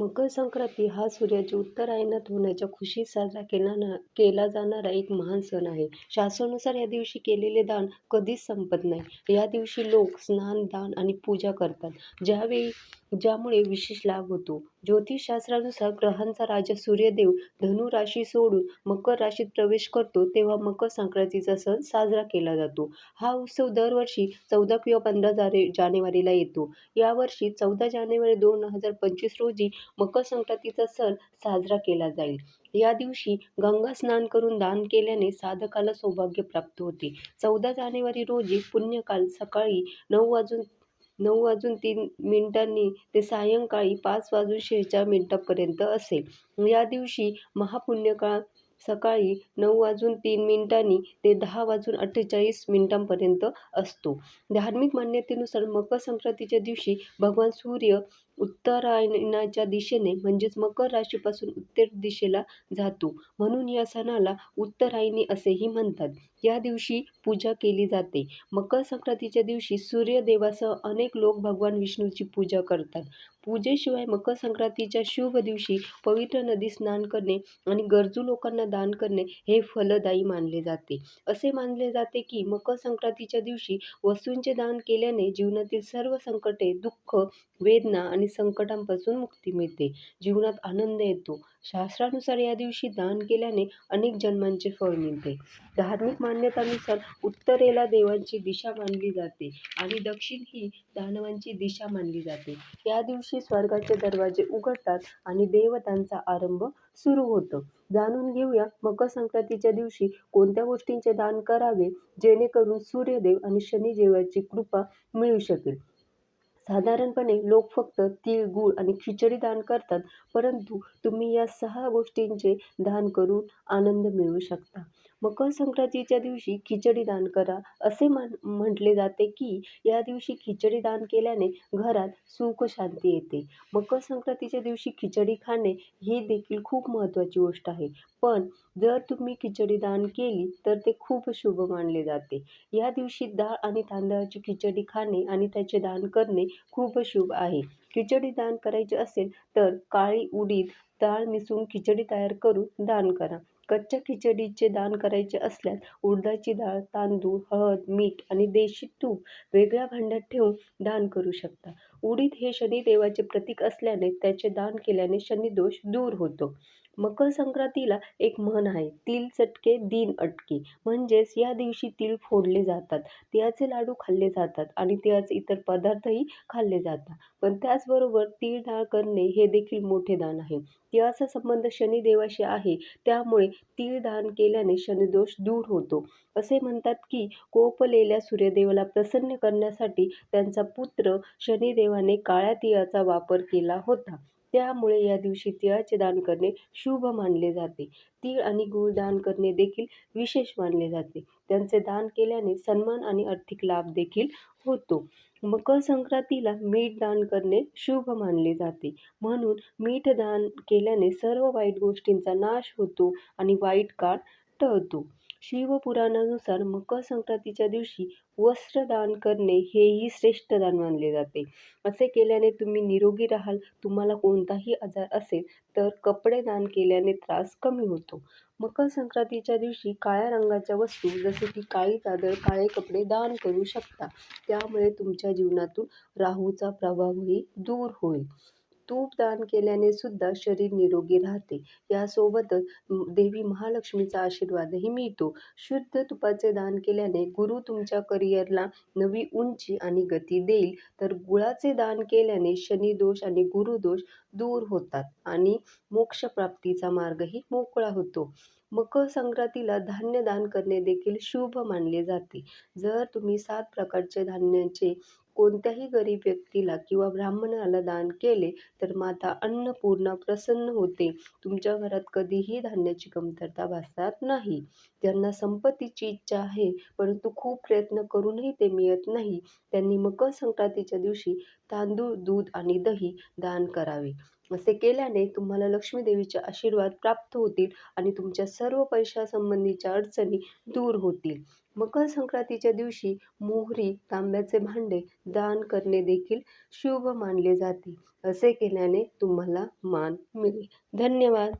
मकर संक्रांती हा सूर्याच्या उत्तरायणात होण्याच्या खुशीत साजरा केला ना केला जाणारा एक महान सण आहे. शास्त्रानुसार या दिवशी केलेले दान कधीच संपत नाही. या दिवशी लोक स्नान, दान आणि पूजा करतात, ज्यावेळी ज्यामुळे विशेष लाभ होतो. ज्योतिषशास्त्रानुसार ग्रहांचा राजा सूर्यदेव धनु राशी सोडून मकर राशीत प्रवेश करतो तेव्हा मकर संक्रांतीचा सण साजरा केला जातो. हा उत्सव दरवर्षी चौदा किंवा पंधरा जानेवारीला येतो. यावर्षी चौदा जानेवारी दोन हजार पंचवीस रोजी मकर संक्रांतीचा सण साजरा केला जाईल. या दिवशी गंगा स्नान करून दान केल्याने साधकाला सौभाग्य प्राप्त होते. चौदा जानेवारी रोजी पुण्यकाल सकाळी नऊ वाजून नऊ वाजून तीन मिनिटांनी ते सायंकाळी पाच वाजून शेहेचाळ मिनिटांपर्यंत असेल. या दिवशी महापुण्यकाळ सकाळी नऊ वाजून तीन मिनिटांनी ते दहा वाजून अठ्ठेचाळीस मिनिटांपर्यंत असतो. धार्मिक मान्यतेनुसार मकर संक्रांतीच्या दिवशी भगवान सूर्य उत्तरायणाच्या दिशेने म्हणजेच मकर राशीपासून उत्तर दिशेला जातो, म्हणून या सणाला उत्तरायणी असेही म्हणतात. या दिवशी पूजा केली जाते. मकर संक्रांतीच्या दिवशी सूर्यदेवासह अनेक लोक भगवान विष्णूची पूजा करतात. पूजेशिवाय मकर संक्रांतीच्या शुभ दिवशी पवित्र नदी स्नान करणे आणि गरजू लोकांना दान करणे हे फलदायी मानले जाते. असे मानले जाते की मकर संक्रांतीच्या दिवशी वस्तूंचे दान केल्याने जीवनातील सर्व संकटे, दुःख, वेदना आणि संकटांपासून मुक्ती मिळते, जीवनात आनंद येतो. शास्त्रानुसार या दिवशी दान केल्याने अनेक जन्मांचे फळ मिळते. धार्मिक मान्यतानुसार उत्तरेला देवांची दिशा मानली जाते आणि दक्षिण ही दानवांची दिशा मानली जाते. या दिवशी स्वर्गाचे दरवाजे उघडतात आणि देवतांचा आरंभ सुरू होतो. जाणून घेऊया मकर संक्रांतीच्या दिवशी कोणत्या गोष्टींचे दान करावे जेणेकरून सूर्यदेव आणि शनिदेवाची कृपा मिळू शकेल. साधारणपणे लोक फक्त तीळ, गूळ आणि खिचडी दान करतात, परंतु तुम्ही या सहा गोष्टींचे दान करून आनंद मिळवू शकता. मकर संक्रांतीच्या दिवशी खिचडी दान करा. असे म्हटले जाते की या दिवशी खिचडी दान केल्याने घरात सुख शांती येते. मकर संक्रांतीच्या दिवशी खिचडी खाणे ही देखील खूप महत्त्वाची गोष्ट आहे. पण जर तुम्ही खिचडी दान केली तर ते खूप शुभ मानले जाते. या दिवशी डाळ आणि तांदळाची खिचडी खाणे आणि त्याचे दान करणे खूप शुभ आहे. खिचडी दान करायची असेल तर काळी उडीद डाळ मिसळून खिचडी तयार करून दान करा. कच्च्या खिचडीचे दान करायचे असल्यास उडदाची डाळ, तांदूळ, हळद, मीठ आणि देशी तूप वेगळ्या भांड्यात ठेवून दान करू शकता. उडीद हे शनिदेवाचे प्रतीक असल्याने त्याचे दान केल्याने शनिदोष दूर होतो. मकर संक्रांतीला एक म्हण आहे, तिल चटके दिन अटके. म्हणजेच या दिवशी तिळ फोडले जातात, तिळाचे लाडू खाल्ले जातात आणि तिळाचे इतर पदार्थही खाल्ले जातात. पण त्याचबरोबर तीळ डाळ करणे हे देखील मोठे दान आहे. तिळाचा संबंध शनिदेवाशी आहे, त्यामुळे तीळ दान केल्याने शनिदोष दूर होतो. असे म्हणतात की कोपलेल्या सूर्यदेवाला प्रसन्न करण्यासाठी त्यांचा पुत्र शनिदेवाने काळ्या तिळाचा वापर केला होता. त्यामुळे या दिवशी तिळाचे दान करणे शुभ मानले जाते. तीळ आणि गूळ दान करणे देखील विशेष मानले जाते. त्यांचे दान केल्याने सन्मान आणि आर्थिक लाभ देखील होतो. मकर संक्रांतीला मीठ दान करणे शुभ मानले जाते. म्हणून मीठ दान केल्याने सर्व वाईट गोष्टींचा नाश होतो आणि वाईट काळ टळतो. शिवपुराणानुसार मकर संक्रांतीच्या दिवशी वस्त्र दान करणे हेही श्रेष्ठ दान मानले जाते. असे केल्याने तुम्ही निरोगी राहाल. तुम्हाला कोणताही आजार असेल तर कपडे दान केल्याने त्रास कमी होतो. मकर संक्रांतीच्या दिवशी काळ्या रंगाच्या वस्तू जसे की काळी चादर, काळे कपडे दान करू शकता. त्यामुळे तुमच्या जीवनातून राहूचा प्रभावही दूर होईल. तूप दान केल्याने सुद्धा शरीर निरोगी राहते. यासोबतच देवी महालक्ष्मीचा आशीर्वादही मिळतो. शुद्ध तुपाचे दान केल्याने गुरु तुमच्या करिअरला नवी उंची आणि गती देईल, तर गुळाचे दान केल्याने शनिदोष आणि गुरुदोष दूर होतात आणि मोक्षप्राप्तीचा मार्गही मोकळा होतो. मकर संक्रांतीला धान्य दान करणे देखील शुभ मानले जाते. जर तुम्ही सात प्रकारचे धान्याचे कोणत्याही गरीब व्यक्तीला किंवा ब्राह्मणाला दान केले तर माता अन्नपूर्णा प्रसन्न होते. तुमच्या घरात कधीही धान्याची कमतरता भासणार नाही. ज्यांना संपत्तीची इच्छा आहे परंतु खूप प्रयत्न करूनही ते मिळत नाही, त्यांनी मकर संक्रांतीच्या दिवशी तांदूळ, दूध आणि दही दान करावे. असे केल्याने तुम्हाला लक्ष्मी देवीचे आशीर्वाद प्राप्त होतील आणि तुमच्या सर्व पैशासंबंधीच्या अडचणी दूर होतील मकर संक्रांतीच्या दिवशी मोहरी तांब्याचे भांडे दान करणे देखील शुभ मानले जाते. असे केल्याने तुम्हाला मान मिळेल. धन्यवाद.